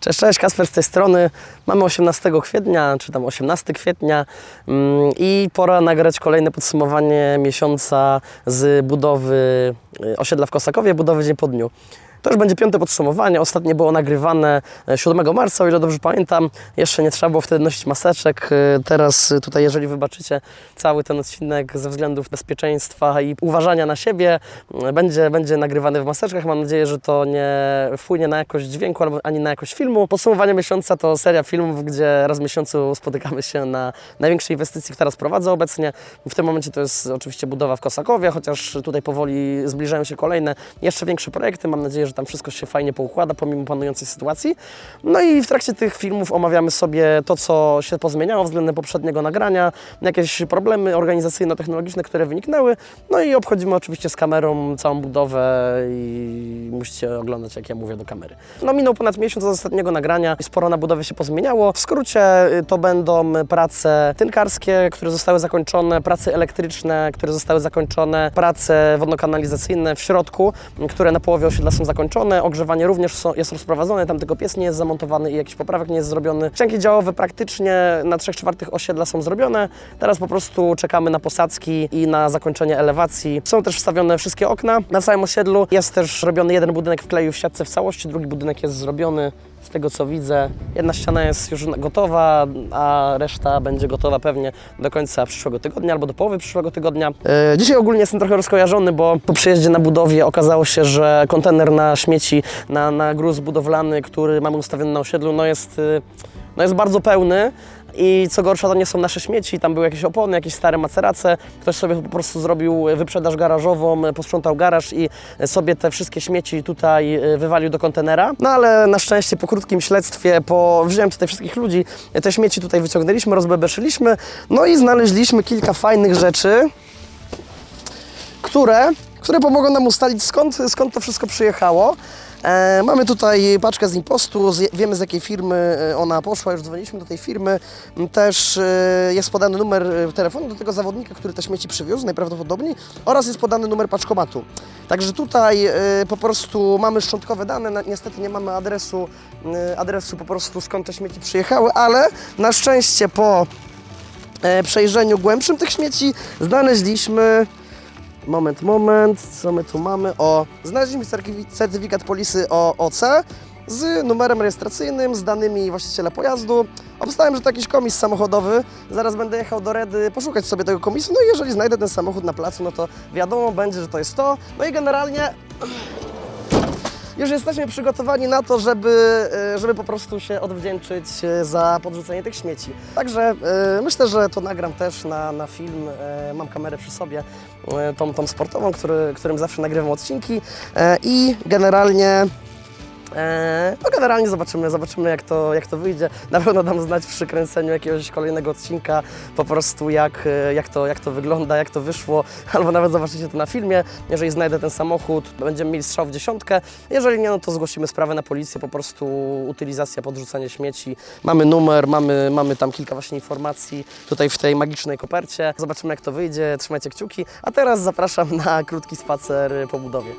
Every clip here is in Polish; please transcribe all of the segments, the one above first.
Cześć, cześć, Kasper z tej strony. Mamy 18 kwietnia, czy tam 18 kwietnia mm, i pora nagrać kolejne podsumowanie miesiąca z budowy y, osiedla w Kosakowie, budowy dzień po dniu. To już będzie piąte podsumowanie. Ostatnie było nagrywane e, 7 marca, o ile dobrze pamiętam. Jeszcze nie trzeba było wtedy nosić maseczek. E, Teraz e, tutaj, jeżeli wybaczycie cały ten odcinek ze względów bezpieczeństwa i uważania na siebie, będzie, będzie nagrywany w maseczkach. Mam nadzieję, że to nie wpłynie na jakość dźwięku ani na jakość filmu. Podsumowanie miesiąca to seria filmów, gdzie raz w miesiącu spotykamy się na największej inwestycji, która prowadzę obecnie. W tym momencie to jest oczywiście budowa w Kosakowie, chociaż tutaj powoli zbliżają się kolejne, jeszcze większe projekty. Mam nadzieję, że tam wszystko się fajnie poukłada pomimo panującej sytuacji. No i w trakcie tych filmów omawiamy sobie to, co się pozmieniało względem poprzedniego nagrania, jakieś problemy organizacyjno-technologiczne, które wyniknęły. No i obchodzimy oczywiście z kamerą całą budowę i musicie oglądać, jak ja mówię do kamery. No minął ponad miesiąc od ostatniego nagrania i sporo na budowie się pozmieniało. W skrócie y, to będą prace tynkarskie, które zostały zakończone, prace elektryczne, które zostały zakończone, prace wodno-kanalizacyjne w środku, które na połowie osiedla są zakończone. Ogrzewanie również są, jest rozprowadzone, tam tylko piec nie jest zamontowany i jakiś poprawek nie jest zrobiony. Ścianki działowe praktycznie na 3 czwartych osiedla są zrobione. Teraz po prostu czekamy na posadzki i na zakończenie elewacji. Są też wstawione wszystkie okna na całym osiedlu. Jest też robiony jeden budynek w kleju w siatce w całości, drugi budynek jest zrobiony. Z tego co widzę, jedna ściana jest już gotowa, a reszta będzie gotowa pewnie do końca przyszłego tygodnia albo do połowy przyszłego tygodnia. E, dzisiaj ogólnie jestem trochę rozkojarzony, bo po przyjeździe na budowie okazało się, że kontener na śmieci, na, na gruz budowlany, który mamy ustawiony na osiedlu, no jest, y, no jest bardzo pełny. I co gorsza, to nie są nasze śmieci, tam były jakieś opony, jakieś stare macerace. Ktoś sobie po prostu zrobił wyprzedaż garażową, posprzątał garaż i sobie te wszystkie śmieci tutaj e, wywalił do kontenera. No ale na szczęście po krótkim śledztwie, po wziąłem tutaj wszystkich ludzi, te śmieci tutaj wyciągnęliśmy, rozbebeszyliśmy, no i znaleźliśmy kilka fajnych rzeczy, które, które pomogą nam ustalić skąd, skąd to wszystko przyjechało. E, mamy tutaj paczkę z impostu, z, wiemy z jakiej firmy e, ona poszła, już dzwoniliśmy do tej firmy. Też e, jest podany numer e, telefonu do tego zawodnika, który te śmieci przywiózł najprawdopodobniej oraz jest podany numer paczkomatu. Także tutaj e, po prostu mamy szczątkowe dane, na- niestety nie mamy adresu, e, adresu po prostu skąd te śmieci przyjechały, ale na szczęście po e, przejrzeniu głębszym tych śmieci znaleźliśmy Moment, moment, co my tu mamy? O, znaleźliśmy certyfi- certyfikat polisy o OC z numerem rejestracyjnym, z danymi właściciela pojazdu. Obstałem, że to jakiś komis samochodowy. Zaraz będę jechał do Redy poszukać sobie tego komisu. No i jeżeli znajdę ten samochód na placu, no to wiadomo będzie, że to jest to. No i generalnie już jesteśmy przygotowani na to, żeby, e, żeby po prostu się odwdzięczyć e, za podrzucenie tych śmieci. Także e, myślę, że to nagram też na, na film. Mam kamerę przy sobie, tą, tą sportową, który, którym zawsze nagrywam odcinki i generalnie E, No generalnie zobaczymy, zobaczymy jak to, jak to wyjdzie. Na pewno dam znać przy kręceniu jakiegoś kolejnego odcinka po prostu jak, e, jak, to, jak to wygląda, jak to wyszło, albo nawet zobaczycie to na filmie. Jeżeli znajdę ten samochód, będziemy mieli strzał w dziesiątkę. Jeżeli nie, no to zgłosimy sprawę na policję, po prostu utylizacja, podrzucanie śmieci. Mamy numer, mamy, mamy tam kilka właśnie informacji tutaj w tej magicznej kopercie. Zobaczymy jak to wyjdzie, trzymajcie kciuki. A teraz zapraszam na krótki spacer po budowie.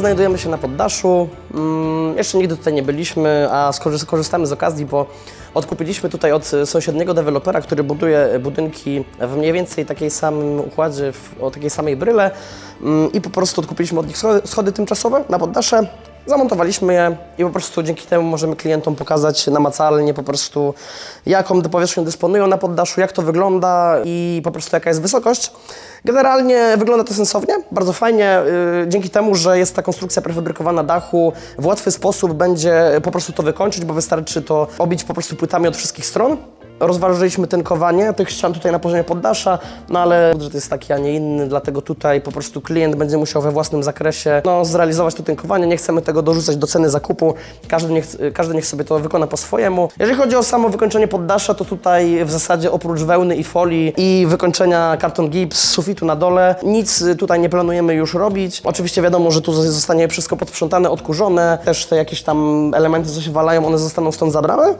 Znajdujemy się na poddaszu. Mm, jeszcze nigdy tutaj nie byliśmy, a skorzy- skorzystamy z okazji, bo odkupiliśmy tutaj od sąsiedniego dewelopera, który buduje budynki w mniej więcej takiej samym układzie, o takiej samej bryle mm, i po prostu odkupiliśmy od nich schody tymczasowe na poddasze. Zamontowaliśmy je i po prostu dzięki temu możemy klientom pokazać namacalnie po prostu jaką powierzchnią dysponują na poddaszu, jak to wygląda i po prostu jaka jest wysokość. Generalnie wygląda to sensownie, bardzo fajnie. Yy, dzięki temu, że jest ta konstrukcja prefabrykowana dachu, w łatwy sposób będzie po prostu to wykończyć, bo wystarczy to obić po prostu płytami od wszystkich stron. Rozważyliśmy tynkowanie tych ścian tutaj na poziomie poddasza, no ale budżet jest taki, a nie inny, dlatego tutaj po prostu klient będzie musiał we własnym zakresie no, zrealizować to tynkowanie. Nie chcemy tego dorzucać do ceny zakupu. Każdy niech, każdy niech sobie to wykona po swojemu. Jeżeli chodzi o samo wykończenie poddasza, to tutaj w zasadzie oprócz wełny i folii i wykończenia karton gips sufitu na dole, nic tutaj nie planujemy już robić. Oczywiście wiadomo, że tu zostanie wszystko podprzątane, odkurzone, też te jakieś tam elementy, co się walają, one zostaną stąd zabrane.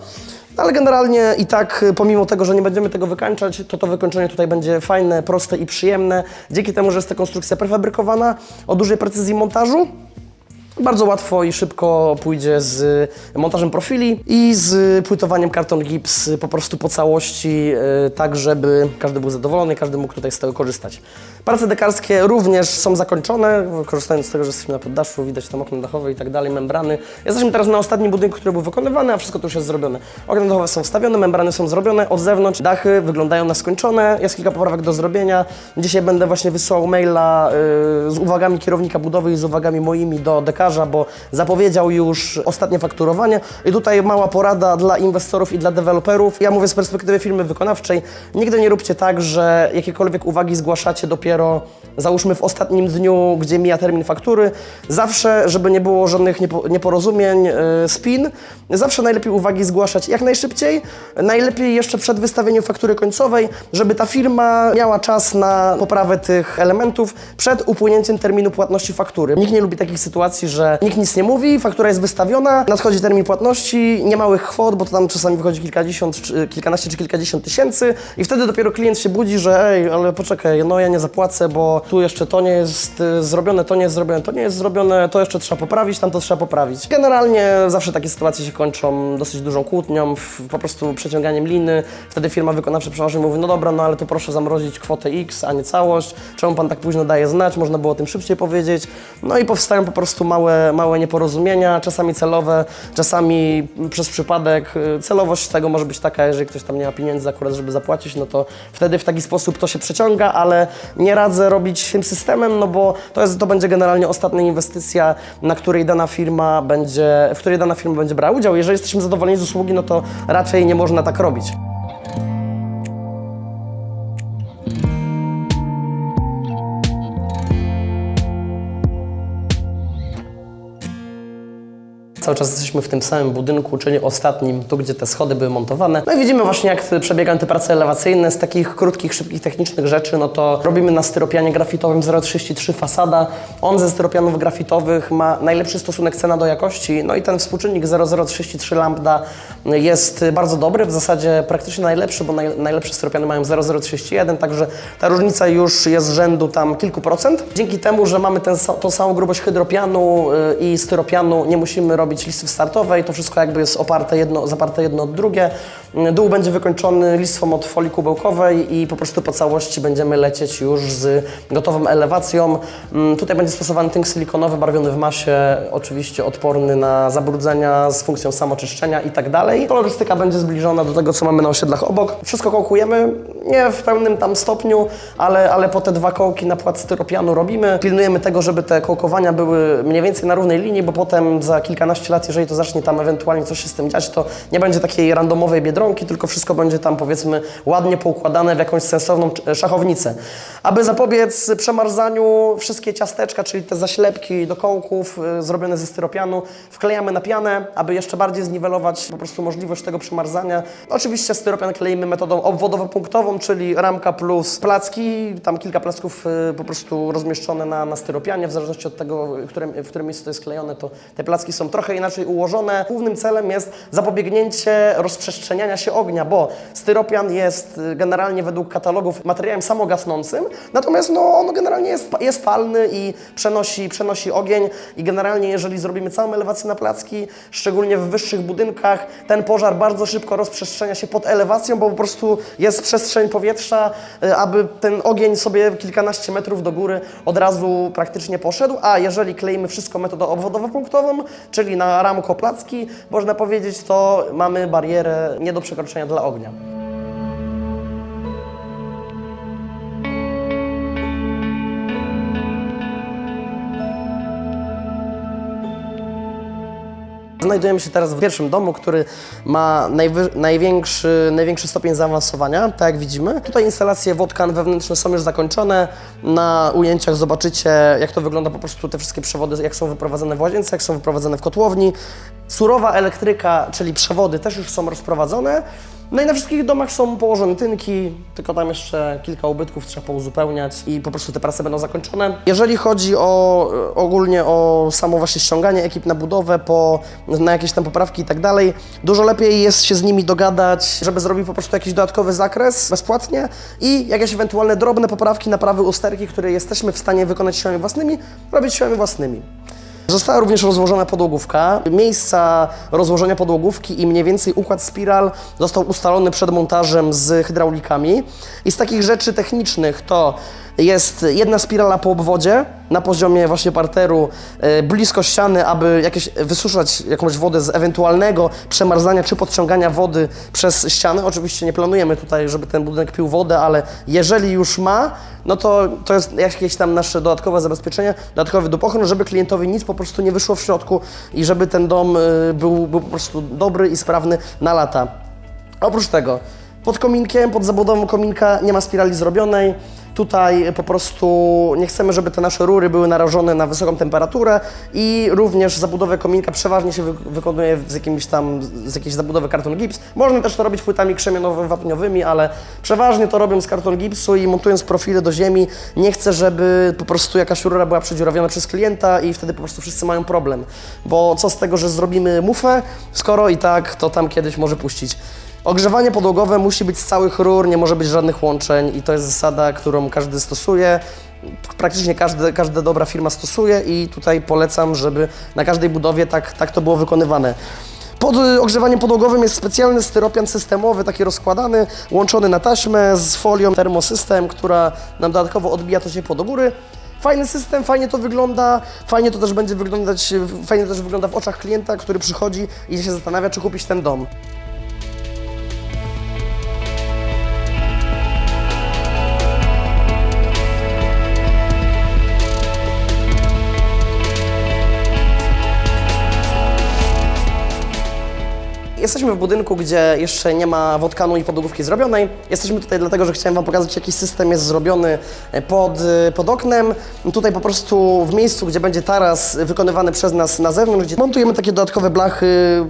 Ale generalnie i tak, y, pomimo tego, że nie będziemy tego wykańczać, to to wykończenie tutaj będzie fajne, proste i przyjemne. Dzięki temu, że jest to konstrukcja prefabrykowana o dużej precyzji montażu, bardzo łatwo i szybko pójdzie z montażem profili i z płytowaniem karton gips po prostu po całości, y, tak żeby każdy był zadowolony, każdy mógł tutaj z tego korzystać. Prace dekarskie również są zakończone, korzystając z tego, że jesteśmy na poddaszu, widać tam okna dachowe i tak dalej, membrany. Jesteśmy teraz na ostatnim budynku, który był wykonywany, a wszystko to już jest zrobione. Okna dachowe są wstawione, membrany są zrobione, od zewnątrz dachy wyglądają na skończone, jest kilka poprawek do zrobienia. Dzisiaj będę właśnie wysyłał maila y, z uwagami kierownika budowy i z uwagami moimi do dekarza, bo zapowiedział już ostatnie fakturowanie. I tutaj mała porada dla inwestorów i dla deweloperów. Ja mówię z perspektywy firmy wykonawczej, nigdy nie róbcie tak, że jakiekolwiek uwagi zgłaszacie dopiero załóżmy w ostatnim dniu, gdzie mija termin faktury. Zawsze, żeby nie było żadnych niepo, nieporozumień, y, spin, zawsze najlepiej uwagi zgłaszać jak najszybciej, najlepiej jeszcze przed wystawieniem faktury końcowej, żeby ta firma miała czas na poprawę tych elementów przed upłynięciem terminu płatności faktury. Nikt nie lubi takich sytuacji, że nikt nic nie mówi, faktura jest wystawiona, nadchodzi termin płatności, nie małych kwot, bo to tam czasami wychodzi kilkadziesiąt, czy, kilkanaście czy kilkadziesiąt tysięcy i wtedy dopiero klient się budzi, że ej, ale poczekaj, no ja nie zapłacę, bo tu jeszcze to nie jest y, zrobione, to nie jest zrobione, to nie jest zrobione, to jeszcze trzeba poprawić, tam to trzeba poprawić. Generalnie zawsze takie sytuacje się kończą dosyć dużą kłótnią, po prostu przeciąganiem liny. Wtedy firma wykonawcza przeważnie mówi, no dobra, no ale to proszę zamrozić kwotę X, a nie całość. Czemu pan tak późno daje znać? Można było o tym szybciej powiedzieć. No i powstają po prostu małe, małe nieporozumienia, czasami celowe, czasami przez przypadek. Y, Celowość tego może być taka, jeżeli ktoś tam nie ma pieniędzy akurat, żeby zapłacić, no to wtedy w taki sposób to się przeciąga, ale nie radzę robić tym systemem, no bo to, jest, to będzie generalnie ostatnia inwestycja, na której dana firma będzie, w której dana firma będzie brała udział. Jeżeli jesteśmy zadowoleni z usługi, no to raczej nie można tak robić. Cały czas jesteśmy w tym samym budynku, czyli ostatnim, tu gdzie te schody były montowane. No i widzimy właśnie jak przebiegają te prace elewacyjne. Z takich krótkich, szybkich, technicznych rzeczy, no to robimy na styropianie grafitowym 0,33 fasada. On ze styropianów grafitowych ma najlepszy stosunek cena do jakości, no i ten współczynnik 0,033 lambda jest bardzo dobry, w zasadzie praktycznie najlepszy, bo naj, najlepsze styropiany mają 0,031, także ta różnica już jest z rzędu tam kilku procent. Dzięki temu, że mamy sa- tą samą grubość hydropianu y, i styropianu, nie musimy robić listy startowej, to wszystko jakby jest oparte jedno, zaparte jedno od drugie. Dół będzie wykończony listwą od folii kubełkowej i po prostu po całości będziemy lecieć już z gotową elewacją. Mm, Tutaj będzie stosowany tynk silikonowy, barwiony w masie, oczywiście odporny na zabrudzenia z funkcją samoczyszczenia i tak dalej. Kolorystyka będzie zbliżona do tego, co mamy na osiedlach obok. Wszystko kołkujemy, nie w pełnym tam stopniu, ale, ale po te dwa kołki na płat styropianu robimy. Pilnujemy tego, żeby te kołkowania były mniej więcej na równej linii, bo potem za kilkanaście lat, jeżeli to zacznie tam ewentualnie coś się z tym dziać, to nie będzie takiej randomowej biedronki, tylko wszystko będzie tam powiedzmy ładnie poukładane w jakąś sensowną e, szachownicę. Aby zapobiec przemarzaniu, wszystkie ciasteczka, czyli te zaślepki do kołków y, zrobione ze styropianu, wklejamy na pianę, aby jeszcze bardziej zniwelować po prostu możliwość tego przemarzania. Oczywiście styropian kleimy metodą obwodowo-punktową, czyli ramka plus placki, tam kilka placków y, po prostu rozmieszczone na, na styropianie, w zależności od tego, w którym, w którym miejscu to jest klejone, to te placki są trochę inaczej ułożone. Głównym celem jest zapobiegnięcie rozprzestrzeniania się ognia, bo styropian jest y, generalnie według katalogów materiałem samogasnącym, natomiast no, on generalnie jest, jest palny i przenosi, przenosi ogień i generalnie jeżeli zrobimy całą elewację na placki, szczególnie w wyższych budynkach, ten pożar bardzo szybko rozprzestrzenia się pod elewacją, bo po prostu jest przestrzeń powietrza, y, aby ten ogień sobie kilkanaście metrów do góry od razu praktycznie poszedł, a jeżeli kleimy wszystko metodą obwodowo-punktową, czyli na ramko placki, można powiedzieć, to mamy barierę nie do przekroczenia dla ognia. Znajdujemy się teraz w pierwszym domu, który ma największy, największy stopień zaawansowania, tak jak widzimy. Tutaj instalacje wodkan wewnętrzne są już zakończone. Na ujęciach zobaczycie, jak to wygląda po prostu te wszystkie przewody, jak są wyprowadzane w łazience, jak są wyprowadzane w kotłowni. Surowa elektryka, czyli przewody też już są rozprowadzone. No i na wszystkich domach są położone tynki, tylko tam jeszcze kilka ubytków trzeba pouzupełniać i po prostu te prace będą zakończone. Jeżeli chodzi o e, ogólnie o samo właśnie ściąganie ekip na budowę, po, na jakieś tam poprawki i tak dalej, dużo lepiej jest się z nimi dogadać, żeby zrobić po prostu jakiś dodatkowy zakres bezpłatnie i jakieś ewentualne drobne poprawki, naprawy usterki, które jesteśmy w stanie wykonać siłami własnymi, robić siłami własnymi. Została również rozłożona podłogówka. Miejsca rozłożenia podłogówki i mniej więcej układ spiral został ustalony przed montażem z hydraulikami. I z takich rzeczy technicznych to jest jedna spirala po obwodzie na poziomie właśnie parteru, e, blisko ściany, aby jakieś, wysuszać jakąś wodę z ewentualnego przemarzania czy podciągania wody przez ścianę. Oczywiście nie planujemy tutaj, żeby ten budynek pił wodę, ale jeżeli już ma, no to to jest jakieś tam nasze dodatkowe zabezpieczenie, dodatkowy dupochron, żeby klientowi nic po prostu nie wyszło w środku i żeby ten dom y, był, był po prostu dobry i sprawny na lata. Oprócz tego, pod kominkiem, pod zabudową kominka nie ma spirali zrobionej. Tutaj po prostu nie chcemy, żeby te nasze rury były narażone na wysoką temperaturę i również zabudowę kominka przeważnie się wy wykonuje z jakimiś tam, z jakiejś zabudowy karton gips. Można też to robić płytami krzemionowo-wapniowymi, ale przeważnie to robią z karton gipsu i montując profile do ziemi. Nie chcę, żeby po prostu jakaś rura była przedziurawiona przez klienta i wtedy po prostu wszyscy mają problem. Bo co z tego, że zrobimy mufę, skoro i tak to tam kiedyś może puścić. Ogrzewanie podłogowe musi być z całych rur, nie może być żadnych łączeń i to jest zasada, którą każdy stosuje. Praktycznie każdy, każda dobra firma stosuje i tutaj polecam, żeby na każdej budowie tak, tak to było wykonywane. Pod y, ogrzewaniem podłogowym jest specjalny styropian systemowy, taki rozkładany, łączony na taśmę z folią termosystem, która nam dodatkowo odbija to ciepło do góry. Fajny system, fajnie to wygląda, fajnie to też będzie wyglądać, fajnie to też wygląda w oczach klienta, który przychodzi i się zastanawia, czy kupić ten dom. Jesteśmy w budynku, gdzie jeszcze nie ma wodkanu i podłogówki zrobionej. Jesteśmy tutaj dlatego, że chciałem Wam pokazać, jaki system jest zrobiony pod, pod oknem. Tutaj po prostu w miejscu, gdzie będzie taras wykonywany przez nas na zewnątrz, gdzie montujemy takie dodatkowe blachy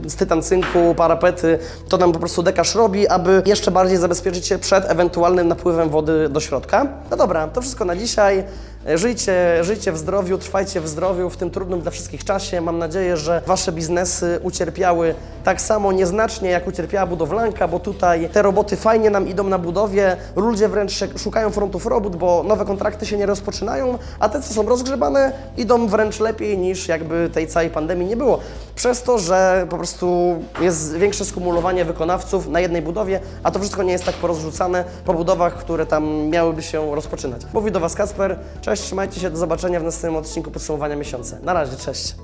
z tytan cynku, parapety. To nam po prostu dekarz robi, aby jeszcze bardziej zabezpieczyć się przed ewentualnym napływem wody do środka. No dobra, to wszystko na dzisiaj. Żyjcie, żyjcie w zdrowiu, trwajcie w zdrowiu w tym trudnym dla wszystkich czasie. Mam nadzieję, że Wasze biznesy ucierpiały tak samo nieznacznie, jak ucierpiała budowlanka, bo tutaj te roboty fajnie nam idą na budowie. Ludzie wręcz szukają frontów robót, bo nowe kontrakty się nie rozpoczynają, a te, co są rozgrzebane, idą wręcz lepiej niż jakby tej całej pandemii nie było. Przez to, że po prostu jest większe skumulowanie wykonawców na jednej budowie, a to wszystko nie jest tak porozrzucane po budowach, które tam miałyby się rozpoczynać. Mówi do Was Kasper. Cześć, trzymajcie się, do zobaczenia w następnym odcinku podsumowania miesiąca. Na razie, cześć.